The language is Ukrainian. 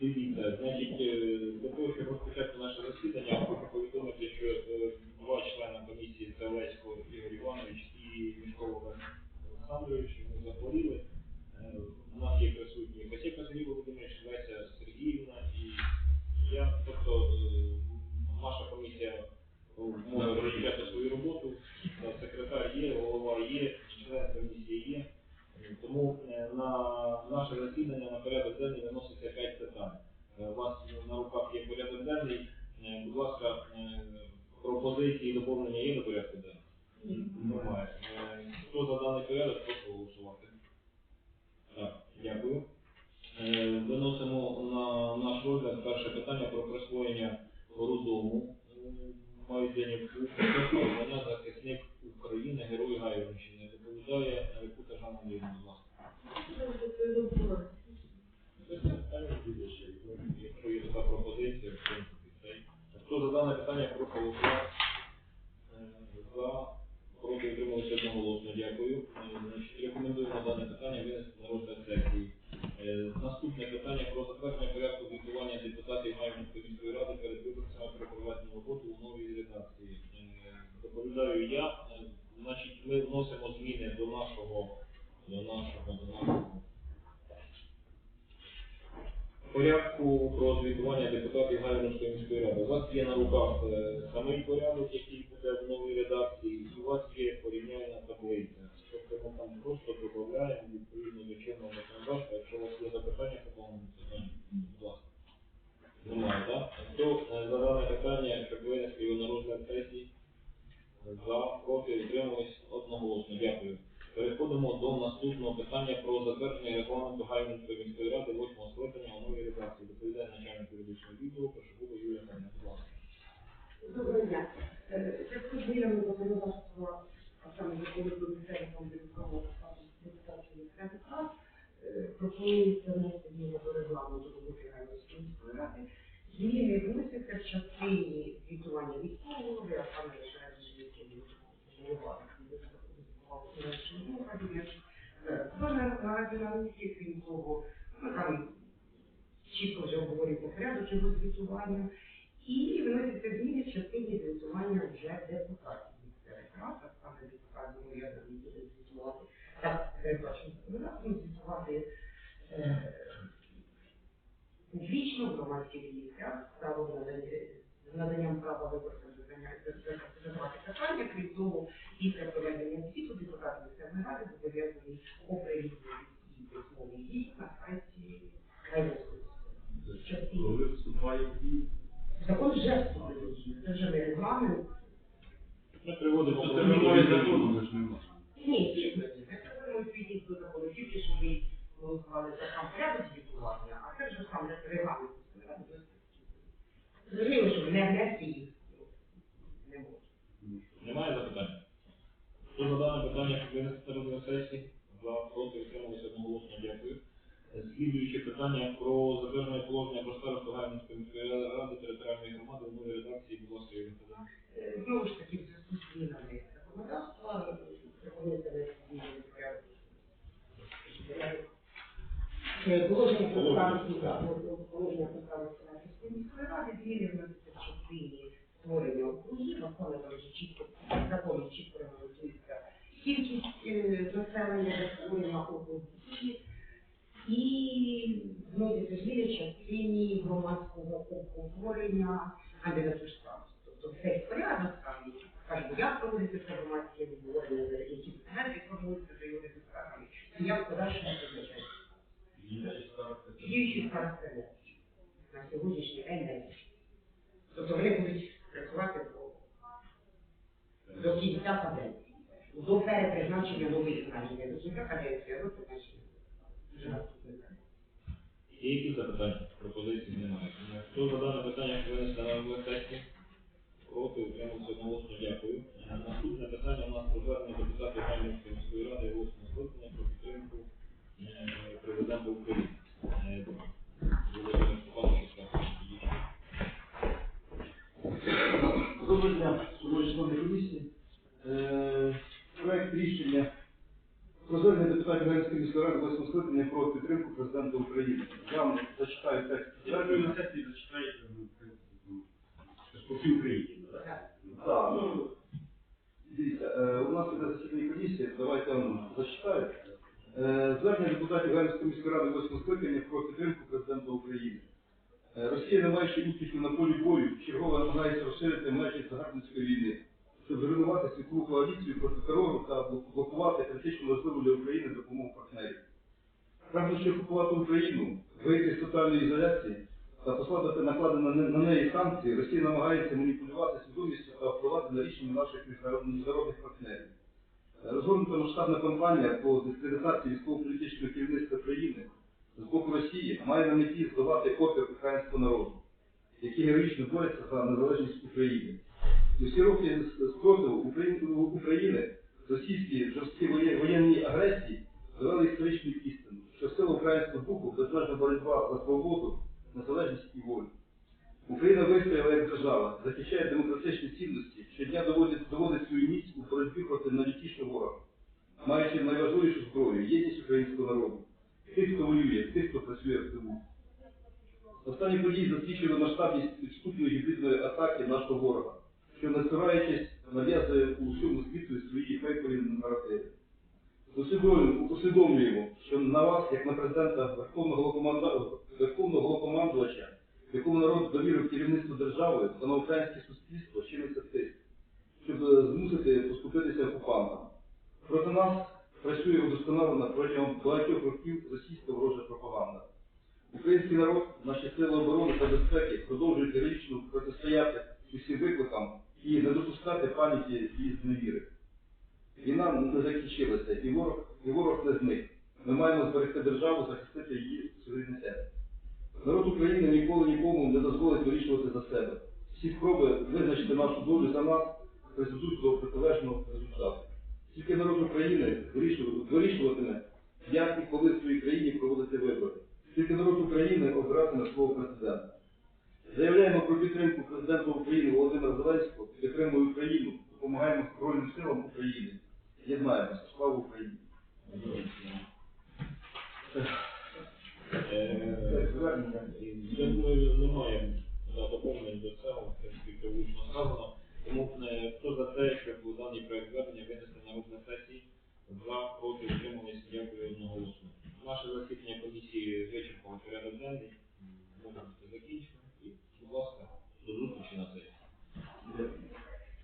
Дивіться, значить, до для того, щоб розпочати наше засідання, хочу повідомити, що е, два члени комісії це Олесько Ігор Іванович і Мішков Олег Олександрович, вони захворіли. Е, У нас є присутні Косєка Сергій Володимирович, Леся Сергіївна і я. Тобто е, наша комісія е, може розпочати свою роботу. Е, Секретар є, голова є, член комісії є. Е, Тому е, на наше засідання на порядок денний виноситься 5 питань. Е, У вас на руках є порядок денний. Е, Будь ласка, е, пропозиції і доповнення є до порядку денного? Немає. Е, Хто за даний порядок, прошу голосувати. Так, дякую. Е, Виносимо на наш розгляд перше питання про присвоєння роддому е, почесного звання захисник України, герой Гайворонщини. Доповідає Рекута Жанна Андріївна, будь ласка. Якщо є така пропозиція, в принципі, цей. Хто за дане питання, прошу голосувати. Е, За, проти утрималися одноголосно. Дякую. Е, рекомендуємо дане питання винести на розгляд сесії. Наступне питання про затвердження порядку звітування депутатів Гайвинської міської ради перед виборцями про проведену роботу у новій редакції. Е, Доповідаю я. Е, Значить, ми вносимо зміни до нашого до нашого до нашого порядку про звітування депутатів Гайвинської міської ради. У вас є на руках е, самий порядок, який буде в новій редакції, і у вас є порівняльна таблиця. Тобто ми там просто додаємо відповідно до чинного законодавства. Якщо у вас є запитання по даному питанню, будь ласка. Немає, так? Хто е, за дане питання, щоб винести його на розгляд сесії? За, проти, утримались одноголосно. Дякую. Переходимо до наступного питання про затвердження регламенту Гайвинської міської ради 8 скликання у новій редакції. Доповідає начальник юридичного відділу Кошового Юлія ласка. Доброго дня. Е, Зв'язку з змінами законодавства, а е, пропонується внести зміни до регламенту роботи Гайворонської міської ради. Зміни вносяться в частині звітування військового а саме лише звітування голова Кожна раді на місці, крім того, ну там чітко вже обговорюється порядок його звітування. І вносяться зміни в частині звітування вже депутатів місцевих рад, а саме депутатів уряду буде звітувати, так передбачено законодавством, звітувати е, публічно в громадських право з наданням права виборцям задавати питання, крім того, після проведення звіту депутати місцевої ради зобов'язані оприлюднити і письмові дії на сайті частині. Коли вступає в дію, Закон вже вступив. Це вже не регламент. Ми приводимо що це немає закону, ми ж не можемо. Ні, дійсно, ні. Це повинно відповідність до закону. Тільки що ми голосували за сам порядок звітування, а це вже сам регламент. Зрозуміло, що не внести їх не можна. Немає запитань? Хто за дане питання, щоб винести на розгляд сесії? За, проти, утрималися одноголосно. Дякую. Слідуюче питання про затвердження положення про старосту Гайвинської міської ради територіальної громади у новій редакції. Будь ласка, Юрій Е, Знову ж таки, в зв'язку з змінами законодавства пропонується внести зміни Положення про положення про старості міської ради, зміни вносяться в частині створення округів, а саме там вже чітко, законом чітко регламентується кількість населення створення округів і вносяться зміни в частині громадського обговорення кандидатур старост. Тобто цей порядок там, скажімо, як проводиться це громадське обговорення, які документи формуються за його результатами, і як подальше визначається. Діючі старости на сьогоднішній день не. Тобто вони будуть працювати до кінця каденції. До перепризначення нових значення. До кінця каденції, а до призначення. Вже наступний день. Є якісь запитання? Пропозиції немає. Хто за дане питання, щоб винести на сесії? Проти, утрималися одноголосно. Дякую. Е, Наступне питання у нас про звернення депутатів рішення про звернення депутатів Галицької міської ради 8 скликання про підтримку президента України. Я вам зачитаю текст. Я думаю, на сесії зачитаєте, ну, по всій Україні, так? Ну, дивіться, е, у нас іде засідання комісії, давайте я вам зачитаю. Е, Звернення депутатів Галицької міської ради 8 скликання про підтримку президента України. Е, Росія, не маючи успіхів на полі бою, чергово намагається розширити межі загарбницької війни, щоб зруйнувати світову коаліцію проти терору та блокувати критично важливу для України допомогу партнерів. Прагнучи окупувати Україну, вийти з тотальної ізоляції та послабити накладені на, неї санкції, Росія намагається маніпулювати свідомістю та впливати на рішення наших міжнародних партнерів. Е, Розгорнута масштабна кампанія по дискредитації військово-політичного керівництва країни з боку Росії має на меті здавати опір українського народу, який героїчно бореться за незалежність України. Усі роки с- спротиву України, України агресії довели історичну істину, що сила українського духу безмежна боротьба за свободу, незалежність і волю. Україна вистояла як держава, захищає демократичні цінності, щодня доводить, доводить свою міць у боротьбі проти найлютішого ворога, маючи найважливішу зброю єдність українського народу, тих, хто воює, тих, хто працює в тилу. Останні події засвідчили масштабність підступної гібридної атаки нашого ворога, що не спираючись нав'язує у всьому світу. Усвідомлюємо, що на вас, як на президента Верховного Головкомандувача, якому народ довірив керівництво державою та на українське суспільство чиниться тиск, щоб е, змусити поступитися окупантам. Проти нас працює удосконалена протягом багатьох років російська ворожа пропаганда. Український народ, наші сили оборони та безпеки продовжують героїчно протистояти усім викликам і не допускати паніки і зневіри. Війна не закінчилася, і ворог, і ворог не зник. Ми маємо зберегти державу, захистити її суверенітет. Народ України ніколи нікому не дозволить вирішувати за себе. Всі спроби визначити нашу долю за нас призведуть до протилежного результату. Тільки народ України вирішуватиме, як і коли в своїй країні проводити вибори. Тільки народ України обиратиме свого президента. Заявляємо про підтримку президента України Володимира Зеленського, підтримуємо Україну, допомагаємо винесено на розгляд сесії. За, проти, утримались, дякую одноголосно. Наше засідання комісії вичерпало порядок денний.